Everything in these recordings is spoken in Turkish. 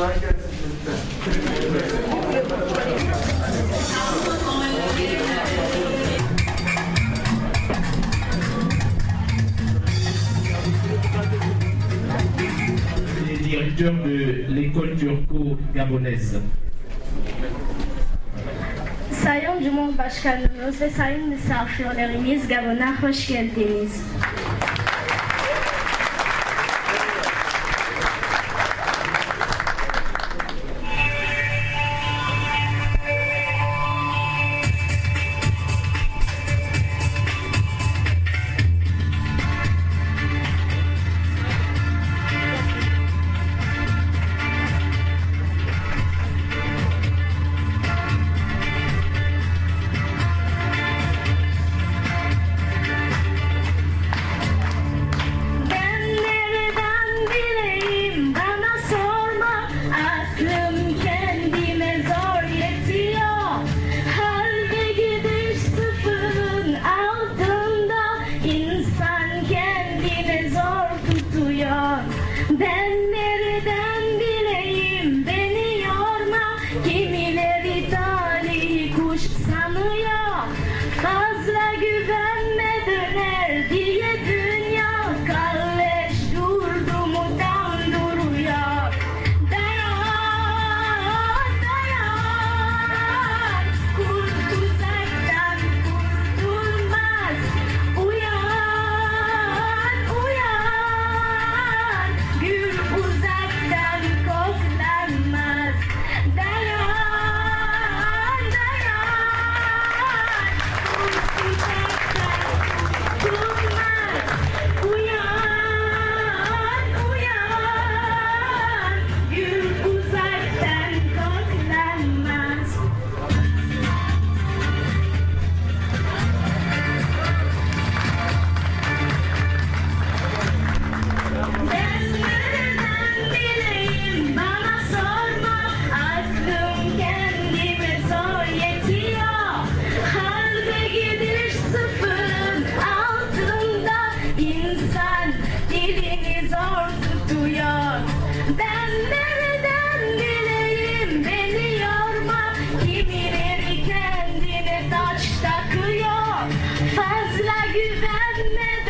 kolay gelsin directeur de l'école turco-gabonaise. Sayın Cumhurbaşkanımız ve Sayın Misafirlerimiz Gabon'a hoş geldiniz. Let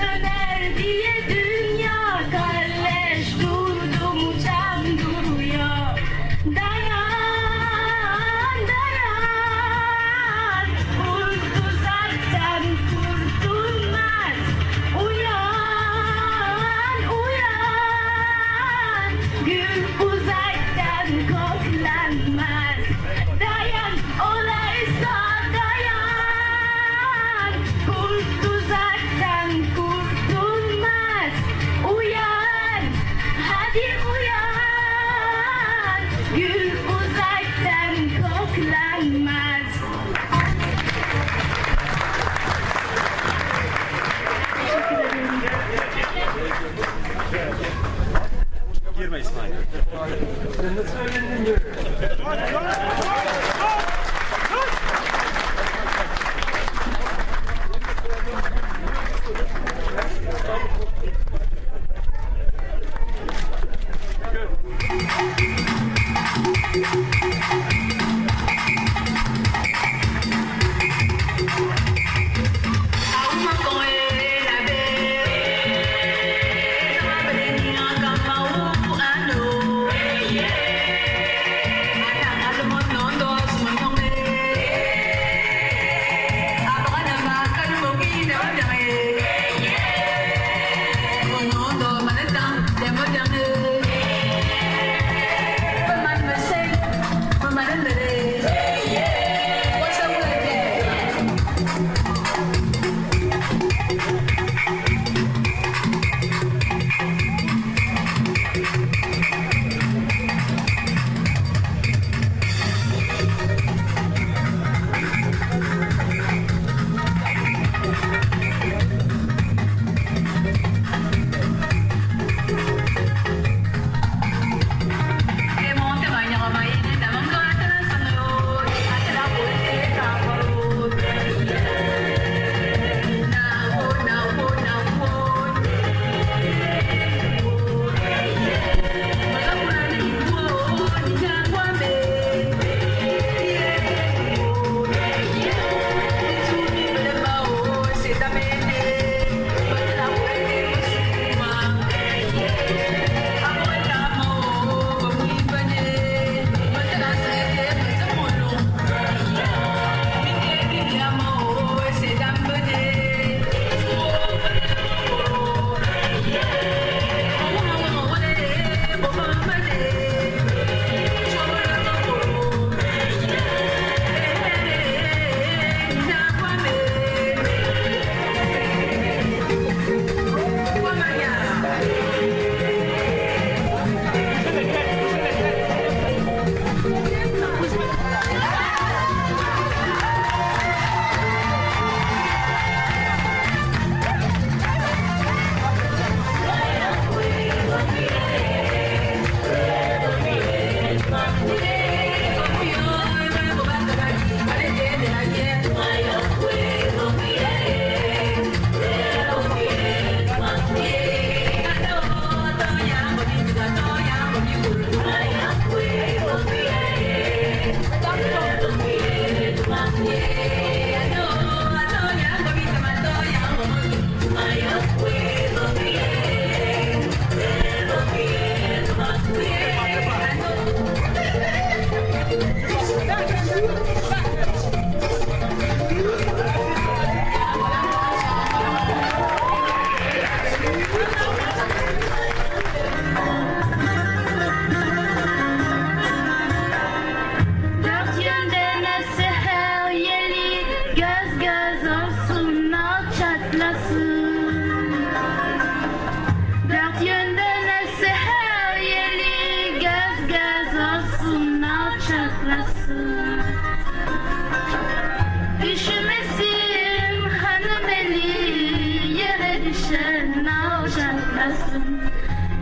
başına uçaklasın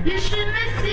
Düşünmesin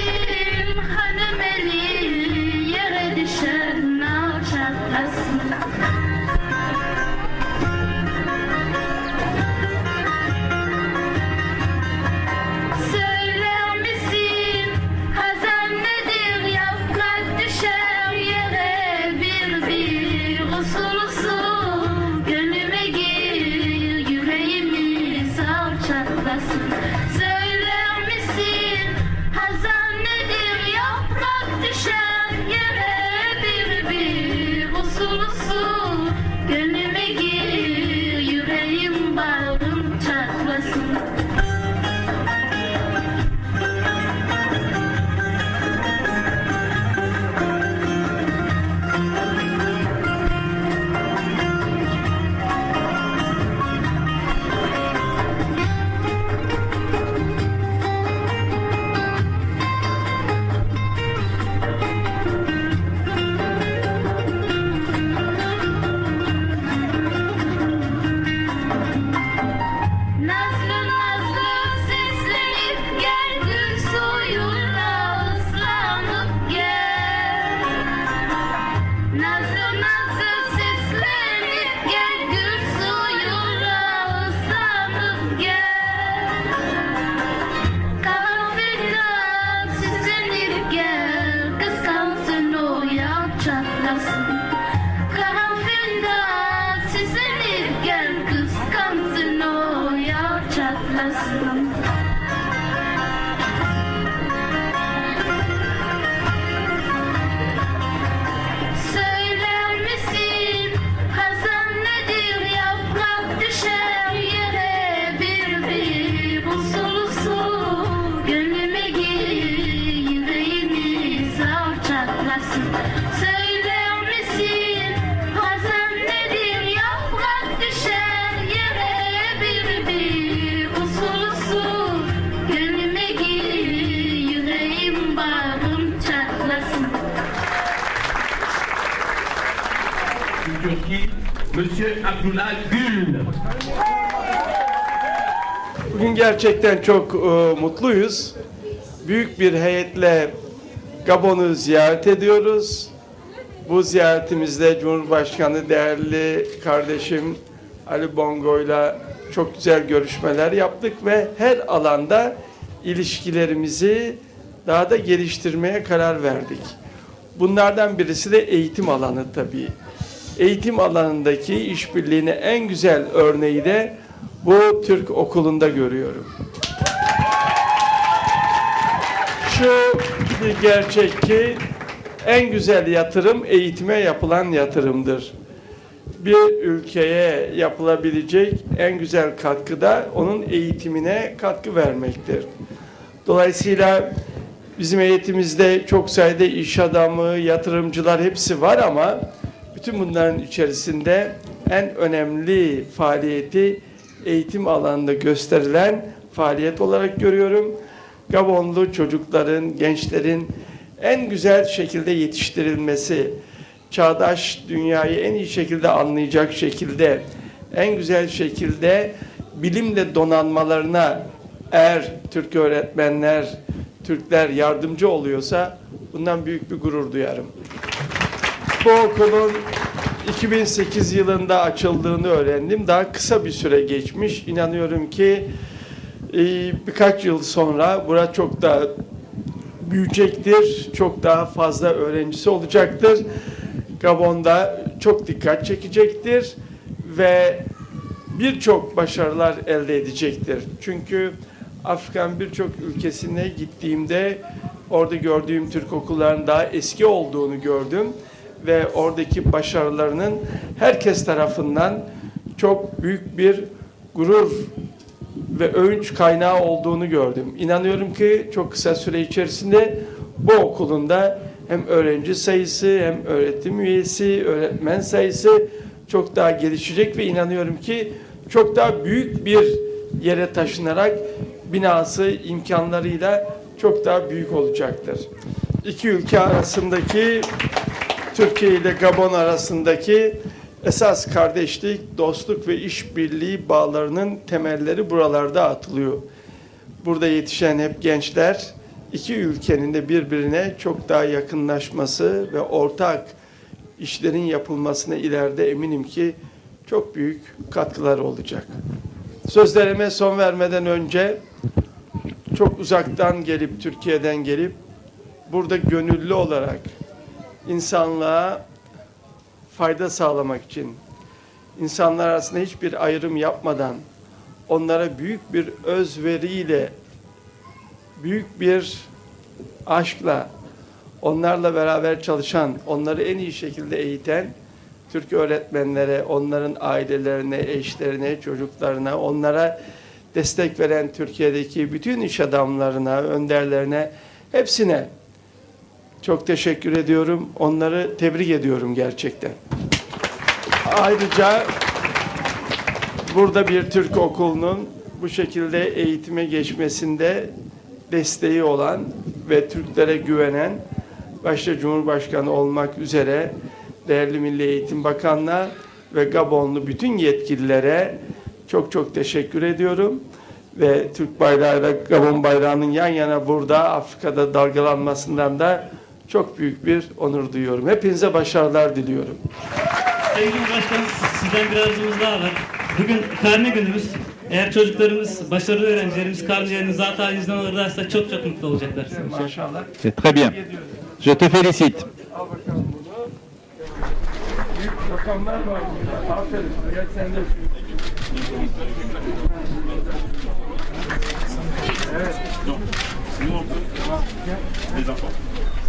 Monsieur Abdullah Gül. Bugün gerçekten çok e, mutluyuz. Büyük bir heyetle Gabon'u ziyaret ediyoruz. Bu ziyaretimizde Cumhurbaşkanı değerli kardeşim Ali Bongo'yla çok güzel görüşmeler yaptık ve her alanda ilişkilerimizi daha da geliştirmeye karar verdik. Bunlardan birisi de eğitim alanı tabii. Eğitim alanındaki işbirliğine en güzel örneği de bu Türk okulunda görüyorum. Şu bir gerçek ki en güzel yatırım eğitime yapılan yatırımdır. Bir ülkeye yapılabilecek en güzel katkı da onun eğitimine katkı vermektir. Dolayısıyla bizim eğitimimizde çok sayıda iş adamı, yatırımcılar hepsi var ama bütün bunların içerisinde en önemli faaliyeti eğitim alanında gösterilen faaliyet olarak görüyorum. Gabonlu çocukların, gençlerin en güzel şekilde yetiştirilmesi, çağdaş dünyayı en iyi şekilde anlayacak şekilde, en güzel şekilde bilimle donanmalarına eğer Türk öğretmenler, Türkler yardımcı oluyorsa bundan büyük bir gurur duyarım. Bu okulun 2008 yılında açıldığını öğrendim. Daha kısa bir süre geçmiş. İnanıyorum ki e, birkaç yıl sonra bura çok daha büyüyecektir. Çok daha fazla öğrencisi olacaktır. Gabon'da çok dikkat çekecektir ve birçok başarılar elde edecektir. Çünkü Afrika'nın birçok ülkesine gittiğimde orada gördüğüm Türk okullarının daha eski olduğunu gördüm ve oradaki başarılarının herkes tarafından çok büyük bir gurur ve övünç kaynağı olduğunu gördüm. İnanıyorum ki çok kısa süre içerisinde bu okulunda hem öğrenci sayısı hem öğretim üyesi, öğretmen sayısı çok daha gelişecek ve inanıyorum ki çok daha büyük bir yere taşınarak binası imkanlarıyla çok daha büyük olacaktır. İki ülke arasındaki Türkiye ile Gabon arasındaki esas kardeşlik, dostluk ve işbirliği bağlarının temelleri buralarda atılıyor. Burada yetişen hep gençler iki ülkenin de birbirine çok daha yakınlaşması ve ortak işlerin yapılmasına ileride eminim ki çok büyük katkılar olacak. Sözlerime son vermeden önce çok uzaktan gelip Türkiye'den gelip burada gönüllü olarak insanlığa fayda sağlamak için insanlar arasında hiçbir ayrım yapmadan onlara büyük bir özveriyle büyük bir aşkla onlarla beraber çalışan, onları en iyi şekilde eğiten Türk öğretmenlere, onların ailelerine, eşlerine, çocuklarına, onlara destek veren Türkiye'deki bütün iş adamlarına, önderlerine, hepsine çok teşekkür ediyorum. Onları tebrik ediyorum gerçekten. Ayrıca burada bir Türk okulunun bu şekilde eğitime geçmesinde desteği olan ve Türklere güvenen başta Cumhurbaşkanı olmak üzere değerli Milli Eğitim Bakanlığı ve Gabonlu bütün yetkililere çok çok teşekkür ediyorum. Ve Türk bayrağıyla Gabon bayrağının yan yana burada Afrika'da dalgalanmasından da çok büyük bir onur duyuyorum. Hepinize başarılar diliyorum. Sayın Cumhurbaşkanım sizden bir arzumuz daha var. Bugün karne günümüz. Eğer çocuklarımız, başarılı öğrencilerimiz karnelerini zaten izin alırlarsa çok çok mutlu olacaklar. Maşallah. C'est très bien. Je te félicite. Al bakalım bunu. Büyük rakamlar var burada. Aferin. Gel sen de Nhìn đi, em mà đang sang nhà